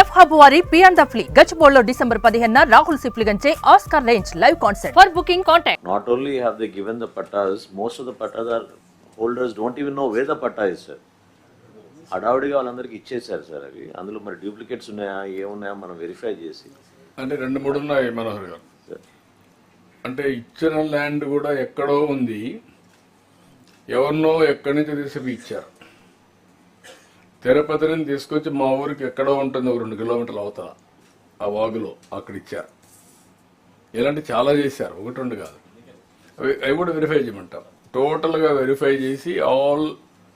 F hub వారి పియాన్ ద ఫ్లీ గచ్చిబోల్లో డిసెంబర్ పదిహేన Rahul సిప్లిగంచే Oscar range live concert. For booking contact. Not only have they given the pattas, most of the pattas are holders don't even know where the patta is, sir. హడావుడిగా వాళ్ళందరికీ ఇచ్చేసారు sir అవి. అందులో మరి డూప్లికేట్స్ ఉన్నాయా ఏమున్నాయా మనం verify చేసి. అంటే రెండు మూడు ఉన్నాయి మనోహర్ గారు. అంటే ఇచ్చిన ల్యాండ్ కూడా ఎక్కడో ఉంది. ఎవరినో ఎక్కడి నుంచి తీసుకు ఇచ్చారు. తిరుపతిని తీసుకొచ్చి మా ఊరికి ఎక్కడో ఉంటుంది ఒక రెండు కిలోమీటర్లు అవతల. ఆ వాగులో అక్కడ ఇచ్చారు ఇలాంటి చాలా చేశారు. ఒకటి రెండు కాదు. అవి అవి కూడా వెరిఫై చేయమంటాం. టోటల్గా వెరిఫై చేసి ఆల్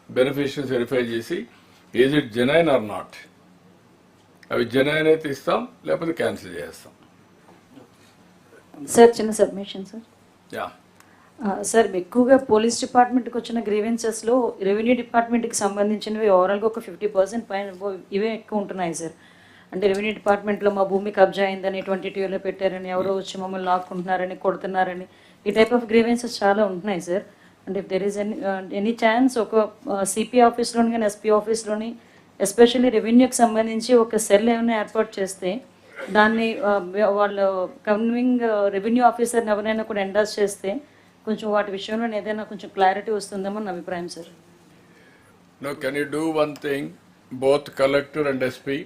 బెనిఫిషియరీస్ వెరిఫై చేసి is it genuine or not అవి జెనైన్ అయితే ఇస్తాం లేకపోతే క్యాన్సిల్ చేస్తాం. సార్ చిన్న సబ్మిషన్ సార్ యా సార్ ఎక్కువగా పోలీస్ డిపార్ట్మెంట్కి వచ్చిన గ్రీవెన్సెస్లో రెవెన్యూ డిపార్ట్మెంట్కి సంబంధించినవి ఓవరాల్గా ఒక ఫిఫ్టీ పర్సెంట్ పైన ఇవే ఎక్కువ ఉంటున్నాయి సార్. అంటే రెవెన్యూ డిపార్ట్మెంట్లో మా భూమి కబ్జా అయిందని ట్వంటీ టూలో పెట్టారని ఎవరో వచ్చి మమ్మల్ని లాక్కుంటున్నారని కొడుతున్నారని ఈ టైప్ ఆఫ్ గ్రీవెన్సెస్ చాలా ఉంటున్నాయి సార్. అంటే if there is any any chance ఒక uh, సిపి ఆఫీస్లోని కానీ ఎస్పీ ఆఫీస్లోని ఎస్పెషల్లీ రెవెన్యూకి సంబంధించి ఒక సెల్ ఏమైనా ఏర్పాటు చేస్తే దాన్ని uh, వాళ్ళ వాళ్ళు కన్వింగ్ రెవెన్యూ ఆఫీసర్ని ఎవరైనా కూడా ఎండాస్ చేస్తే కొంచెం వాటి విషయంలో ఏదైనా కొంచెం క్లారిటీ వస్తుందేమో నా అభిప్రాయం sir no can you do one thing both collector and SP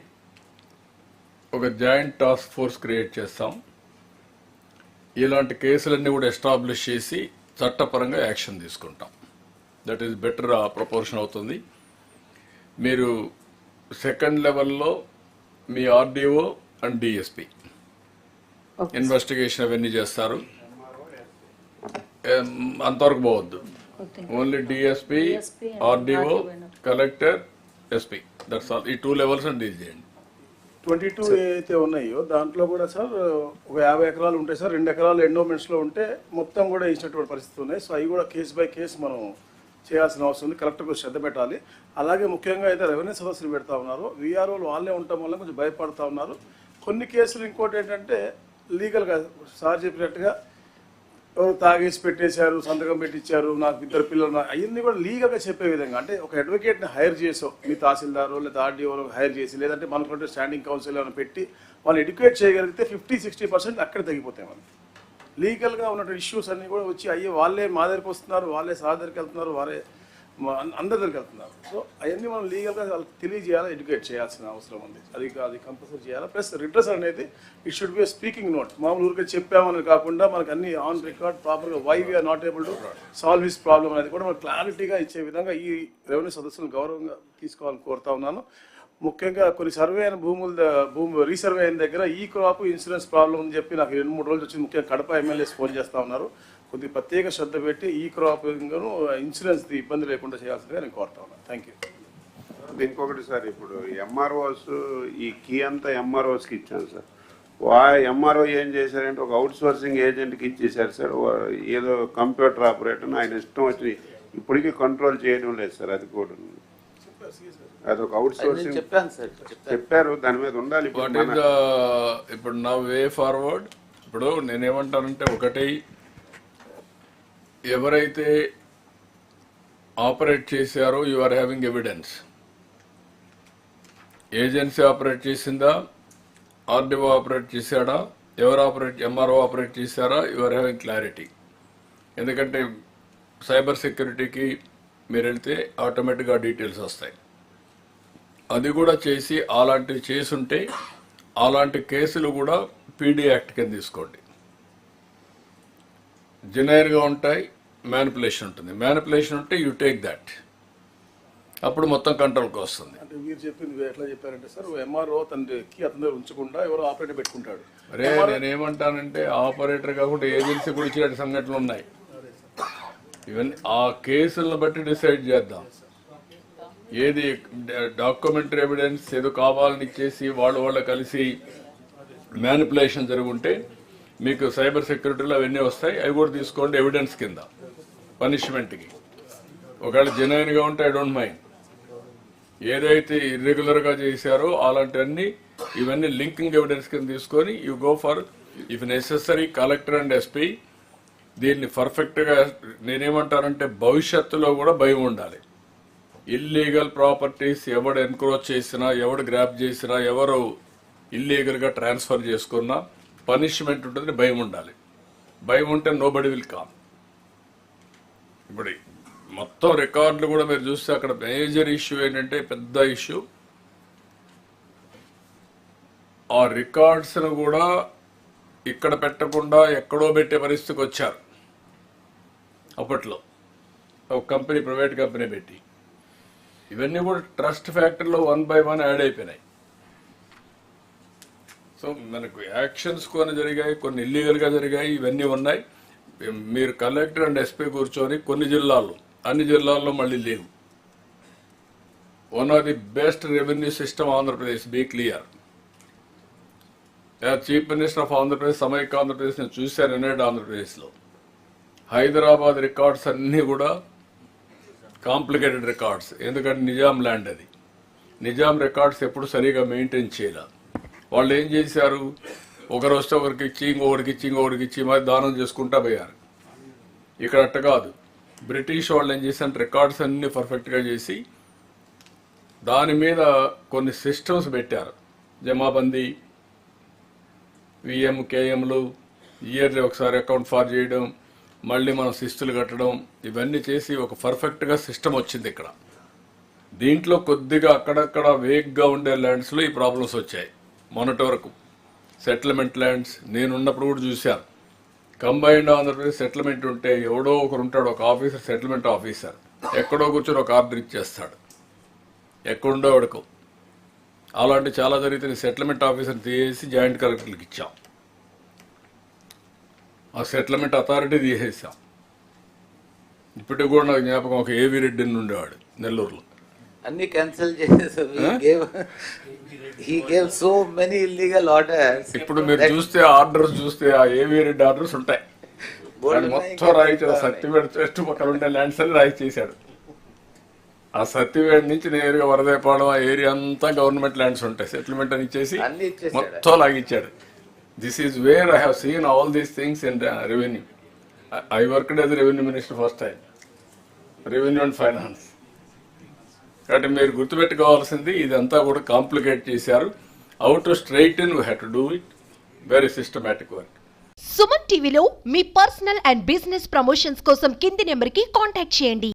ఒక జాయింట్ టాస్క్ ఫోర్స్ క్రియేట్ చేస్తాం. ఇలాంటి కేసులన్నీ కూడా ఎస్టాబ్లిష్ చేసి చట్టపరంగా యాక్షన్ తీసుకుంటాం. దట్ ఈస్ బెటర్ ప్రపోర్షన్ అవుతుంది. మీరు సెకండ్ లెవెల్లో మీ ఆర్డీఓ అండ్ డిఎస్పి ఇన్వెస్టిగేషన్ అవన్నీ చేస్తారు. అంతవరకు పోవద్దు. Only DSP RDO collector SP that's all ఈ టూ లెవెల్స్ డీల్ చేయండి. ట్వంటీ టూ ఏవైతే ఉన్నాయో దాంట్లో కూడా సార్ ఒక యాభై ఎకరాలు ఉంటాయి సార్. రెండు ఎకరాలు ఎండోమెంట్స్లో ఉంటే మొత్తం కూడా ఇచ్చినటువంటి పరిస్థితి ఉన్నాయి. సో అవి కూడా కేసు బై కేసు మనం చేయాల్సిన అవసరం ఉంది. కలెక్టర్ కూడా శ్రద్ధ పెట్టాలి. అలాగే ముఖ్యంగా అయితే రెవెన్యూ సదస్సులు పెడతా ఉన్నారు. వీఆర్ఓలు వాళ్ళే ఉండటం వల్ల కొంచెం భయపడతా ఉన్నారు. కొన్ని కేసులు ఇంకోటి ఏంటంటే లీగల్గా సార్ చెప్పినట్టుగా తాగేసి పెట్టేశారు సంతకం పెట్టించారు నాకు ఇద్దరు పిల్లలు అవన్నీ కూడా లీగల్గా చెప్పే విధంగా. అంటే ఒక అడ్వకేట్ని హైర్ చేసో మీ తహసీల్దారు లేదా ఆర్డీఓ హైర్ చేసి లేదంటే మనకుంటే స్టాండింగ్ కౌన్సిల్ ఏమైనా పెట్టి వాళ్ళని ఎడ్యుకేట్ చేయగలిగితే ఫిఫ్టీ సిక్స్టీ పర్సెంట్ అక్కడ తగ్గిపోతాయి మనకి. లీగల్గా ఉన్నటువంటి ఇష్యూస్ అన్నీ కూడా వచ్చి అయ్యే వాళ్ళే మా దగ్గరికి వస్తున్నారు వాళ్ళే సహా దగ్గరికి వెళ్తున్నారు వారే అందరి దగ్గరికి వెళ్తున్నారు. సో అవన్నీ మనం లీగల్గా వాళ్ళకి తెలియజేయాలి ఎడ్యుకేట్ చేయాల్సిన అవసరం ఉంది. అది అది కంపల్సరీ చేయాలి? ప్లస్ రిడ్రెస్ అనేది it should be speaking note మామూలు ఊరికే చెప్పామని కాకుండా మనకు అన్ని ఆన్ రికార్డ్ ప్రాపర్గా why we are not able to solve his problem అనేది కూడా మనకు క్లారిటీగా ఇచ్చే విధంగా ఈ రెవెన్యూ సదస్సులను గౌరవంగా తీసుకోవాలని కోరుతా ఉన్నాను. ముఖ్యంగా కొన్ని సర్వే అయిన భూముల భూమి రీసర్వే అయిన దగ్గర ఈ క్రాప్ ఇన్సూరెన్స్ ప్రాబ్లం అని చెప్పి నాకు రెండు మూడు రోజులు వచ్చి ముఖ్యంగా కడప ఎమ్మెల్యేస్ ఫోన్ చేస్తా ఉన్నారు. కొద్దిగా ప్రత్యేక శ్రద్ధ పెట్టి ఈ క్రాప్ ఇన్సూరెన్స్ ఇబ్బంది లేకుండా చేయాల్సిందిగా నేను కోరుతా ఉన్నాను థ్యాంక్ యూ ఇంకొకటి సార్ ఇప్పుడు ఎంఆర్ఓస్ ఈ కీ అంతా ఎంఆర్ఓస్కి ఇచ్చాను సార్. వా ఎంఆర్ఓ ఏం చేశారంటే ఒక అవుట్ సోర్సింగ్ ఏజెంట్కి ఇచ్చేసారు సార్. ఏదో కంప్యూటర్ ఆపరేటర్ ఆయన ఇష్టం వచ్చి ఇప్పటికీ కంట్రోల్ చేయడం లేదు సార్ అది కూడా. అది ఒక అవుట్ నేను సోర్సింగ్ చెప్పాను సార్ చెప్పాను. చెప్పారు దాని మీద ఉండాలి. ఇప్పుడు ఇప్పుడు నా వే ఫార్వర్డ్ ఇప్పుడు నేనేమంటానంటే ఒకటి ఎవరైతే ఆపరేట్ చేశారో you are having evidence. Agency operate చేసిందా? ఆర్డీఓ ఆపరేట్ చేశాడా? ఎవరు ఆపరేట్ ఎంఆర్ఓ ఆపరేట్ చేశారా? You are having clarity. ఎందుకంటే సైబర్ సెక్యూరిటీకి మీరు వెళ్తే ఆటోమేటిక్గా డీటెయిల్స్ వస్తాయి. అది కూడా చేసి అలాంటివి చేసుంటే అలాంటి కేసులు కూడా పీడీ యాక్ట్ కింద తీసుకోండి. జెనైర్గా ఉంటాయి మ్యానిపులేషన్ ఉంటుంది. మ్యానిపులేషన్ ఉంటే యూ టేక్ దట్ అప్పుడు మొత్తం కంట్రోల్కి వస్తుంది. అంటే మీరు చెప్పింది ఎట్లా చెప్పారంటే సార్ ఎంఆర్ఓ తన అతని దగ్గర ఉంచకుండా ఎవరో ఆపరేటర్ పెట్టుకుంటాడు. అరే నేనేమంటానంటే ఆపరేటర్ కాకుండా ఏజెన్సీ కూడా ఇచ్చిన సంఘటనలు ఉన్నాయి. ఇవన్నీ ఆ కేసులను బట్టి డిసైడ్ చేద్దాం. ఏది డాక్యుమెంటరీ ఎవిడెన్స్ ఏదో కావాలని ఇచ్చేసి వాళ్ళు వాళ్ళు కలిసి మ్యానిపులేషన్ జరుగుంటే మీకు సైబర్ సెక్యూరిటీలో అవన్నీ వస్తాయి. అవి కూడా తీసుకోండి ఎవిడెన్స్ కింద. పనిష్మెంట్కి. ఒకవేళ జెన్యున్గా ఉంటే ఐ డోంట్ మైండ్ ఏదైతే ఇర్రెగ్యులర్గా చేశారో అలాంటివన్నీ ఇవన్నీ లింకింగ్ ఎవిడెన్స్ కింద తీసుకొని you go for if necessary collector and SP దీన్ని పర్ఫెక్ట్గా నేనేమంటానంటే భవిష్యత్తులో కూడా భయం ఉండాలి. ఇల్లీగల్ ప్రాపర్టీస్ ఎవడు ఎన్క్రోచ్ చేసినా ఎవడు గ్రాప్ చేసినా ఎవరు ఇల్లీగల్గా ట్రాన్స్ఫర్ చేసుకున్నా పనిష్మెంట్ ఉంటుంది భయం ఉండాలి. భయం ఉంటే నో బడి విల్ కామ్ ఇప్పుడు మొత్తం రికార్డులు కూడా మీరు చూస్తే అక్కడ మేజర్ ఇష్యూ ఏంటంటే పెద్ద ఇష్యూ. ఆ రికార్డ్స్ను కూడా ఇక్కడ పెట్టకుండా ఎక్కడో పెట్టే పరిస్థితికి వచ్చారు. అప్పట్లో ఒక కంపెనీ ప్రైవేట్ కంపెనీ పెట్టి. ఇవన్నీ కూడా ట్రస్ట్ ఫ్యాక్టరీలో వన్ బై వన్ యాడ్ అయిపోయినాయి. సో మనకు యాక్షన్స్ కొన్ని జరిగాయి కొన్ని ఇల్లీగల్గా జరిగాయి ఇవన్నీ ఉన్నాయి. మీరు కలెక్టర్ అండ్ ఎస్పీ కూర్చొని కొన్ని జిల్లాల్లో అన్ని జిల్లాల్లో మళ్ళీ లేవు. One of the best revenue system Andhra Pradesh be clear chief minister of Andhra Pradesh సమైక్య ఆంధ్రప్రదేశ్ నేను చూశాను యునైటెడ్ ఆంధ్రప్రదేశ్లో హైదరాబాద్ రికార్డ్స్ అన్నీ కూడా కాంప్లికేటెడ్ రికార్డ్స్ ఎందుకంటే నిజాం ల్యాండ్ అది. నిజాం రికార్డ్స్ ఎప్పుడు సరిగా మెయింటైన్ చేయాల. వాళ్ళు ఏం చేశారు? ఒకరు వస్తే ఒకరికి ఇచ్చి ఇంకొకరికి ఇచ్చి ఇంకొకరికి ఇచ్చి మరి దానం చేసుకుంటా పోయారు. ఇక్కడ అట్ట కాదు. బ్రిటిష్ వాళ్ళు ఏం చేశారు? రికార్డ్స్ అన్నీ పర్ఫెక్ట్గా చేసి దాని మీద కొన్ని సిస్టమ్స్ పెట్టారు. జమాబందీ విఎం కేఎంలు ఇయర్లీ ఒకసారి అకౌంట్ ఫార్ చేయడం మళ్ళీ మనం శిస్తులు కట్టడం ఇవన్నీ చేసి ఒక పర్ఫెక్ట్గా సిస్టమ్ వచ్చింది ఇక్కడ. దీంట్లో కొద్దిగా అక్కడక్కడ వేగ్గా ఉండే ల్యాండ్స్లో ఈ ప్రాబ్లమ్స్ వచ్చాయి. మొన్నటి వరకు. సెటిల్మెంట్ ల్యాండ్స్ నేనున్నప్పుడు కూడా చూశాను కంబైన్డ్ ఆంధ్రప్రదేశ్ సెటిల్మెంట్ ఉంటే ఎవడో ఒకరు ఉంటాడు ఒక ఆఫీసర్ సెటిల్మెంట్ ఆఫీసర్ ఎక్కడో కూర్చొని ఒక ఆర్డర్ ఇచ్చేస్తాడు. ఎక్కడుండో వాడుకో అలాంటి చాలా జరిగితే సెటిల్మెంట్ ఆఫీసర్ తీసేసి జాయింట్ కలెక్టర్లకు ఇచ్చాం. ఆ సెటిల్మెంట్ అథారిటీ తీసేసాం ఇప్పటికి కూడా నాకు జ్ఞాపకం ఒక ఏవి రెడ్డి ఉండేవాడు నెల్లూరులో. అన్ని క్యాన్సిల్ చేసేసారు. So many illegal orders. ఇప్పుడు మీరు చూస్తే ఆర్డర్స్ చూస్తే ఆ ఏవి రెడ్డి ఆర్డర్స్ ఉంటాయి. మొత్తం రాయించాడు సత్యవేడు చెట్టు పక్కన ఉండే ల్యాండ్స్ అని రాయి చేశాడు ఆ సత్యవేడు నుంచి నేరుగా వరదైపాడు ఆ ఏరియా అంతా గవర్నమెంట్ ల్యాండ్స్ ఉంటాయి. సెటిల్మెంట్ అని ఇచ్చేసి. మొత్తం లాగిచ్చాడు. This is where I have seen all these things in revenue I worked as revenue minister first time revenue and finance కాబట్టి మీరు గుర్తుపెట్టుకోవాల్సింది ఇదంతా కూడా కాంప్లికేట్ చేశారు. Out straight in have to do it very systematic work Suman టీవీలో మీ personal and business promotions కోసం కింది నెంబర్కి కాంటాక్ట్ చేయండి.